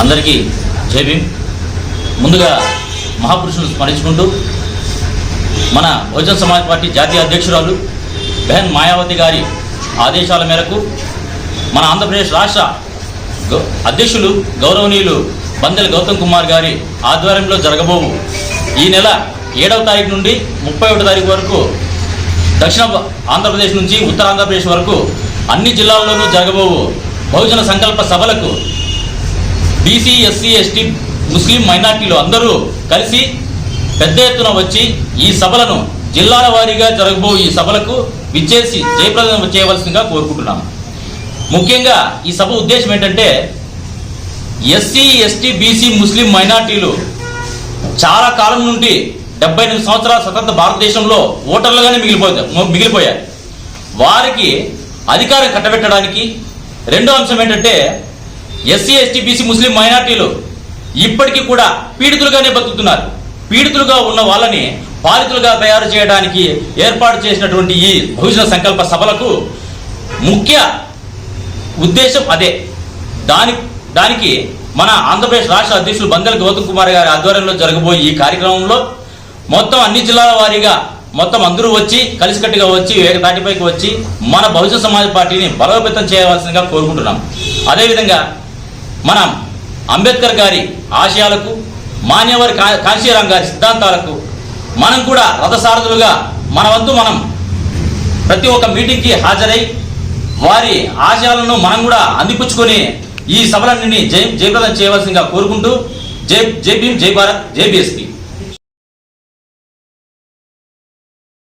అందరికీ జై భీమ్. ముందుగా మహాపురుషులను స్మరించుకుంటూ మన బహుజన సమాజ్ పార్టీ జాతీయ అధ్యక్షురాలు బెహన్ మాయావతి గారి ఆదేశాల మేరకు మన ఆంధ్రప్రదేశ్ రాష్ట్ర అధ్యక్షులు గౌరవనీయులు బందెల గౌతమ్ కుమార్ గారి ఆధ్వర్యంలో జరగబోవు. ఈ నెల ఏడవ తారీఖు నుండి ముప్పై ఒకటో తారీఖు వరకు దక్షిణ ఆంధ్రప్రదేశ్ నుంచి ఉత్తర ఆంధ్రప్రదేశ్ వరకు అన్ని జిల్లాల్లోనూ జరగబోవు. బహుజన సంకల్ప సభలకు బీసీ ఎస్సీ ఎస్టీ ముస్లిం మైనార్టీలు అందరూ కలిసి పెద్ద ఎత్తున వచ్చి ఈ సభలను జిల్లాల వారీగా జరగబో ఈ సభలకు విచ్చేసి జయప్రదం చేయవలసిందిగా కోరుకుంటున్నాం ముఖ్యంగా ఈ సభ ఉద్దేశం ఏంటంటే ఎస్సీ ఎస్టీ బీసీ ముస్లిం మైనార్టీలు చాలా కాలం నుండి డెబ్బై ఎనిమిది సంవత్సరాల స్వతంత్ర భారతదేశంలో ఓటర్లుగానే మిగిలిపోతారు మిగిలిపోయారు. వారికి అధికారం కట్టబెట్టడానికి రెండో అంశం ఏంటంటే ఎస్సీ ఎస్టీ బీసీ ముస్లిం మైనార్టీలు ఇప్పటికీ కూడా పీడితులుగానే బతుకుతున్నారు. పీడితులుగా ఉన్న వాళ్ళని పాలితులుగా తయారు చేయడానికి ఏర్పాటు చేసినటువంటి ఈ భవిష్యత్ సంకల్ప సభలకు ముఖ్య ఉద్దేశం అదే. దాని దానికి మన ఆంధ్రప్రదేశ్ రాష్ట్ర అధ్యక్షులు బందెల గౌతమ్ కుమార్ గారి ఆధ్వర్యంలో జరగబోయే ఈ కార్యక్రమంలో మొత్తం అన్ని జిల్లాల వారీగా మొత్తం అందరూ వచ్చి కలిసికట్టుగా వచ్చి ఏకతాటిపైకి వచ్చి మన బహుజన సమాజ్ పార్టీని బలోపేతం చేయవలసిందిగా కోరుకుంటున్నాం. అదేవిధంగా మనం అంబేద్కర్ గారి ఆశయాలకు మాన్యవరి కా గారి సిద్ధాంతాలకు మనం కూడా రథసారథులుగా మన వంతు మనం ప్రతి ఒక్క మీటింగ్కి హాజరై వారి ఆశయాలను మనం కూడా అందిపుచ్చుకొని ఈ సభలన్నీ జయ జయప్రదం చేయవలసిందిగా కోరుకుంటూ జై జై భీమ్ జై భారత్ జై బీఎస్పీ.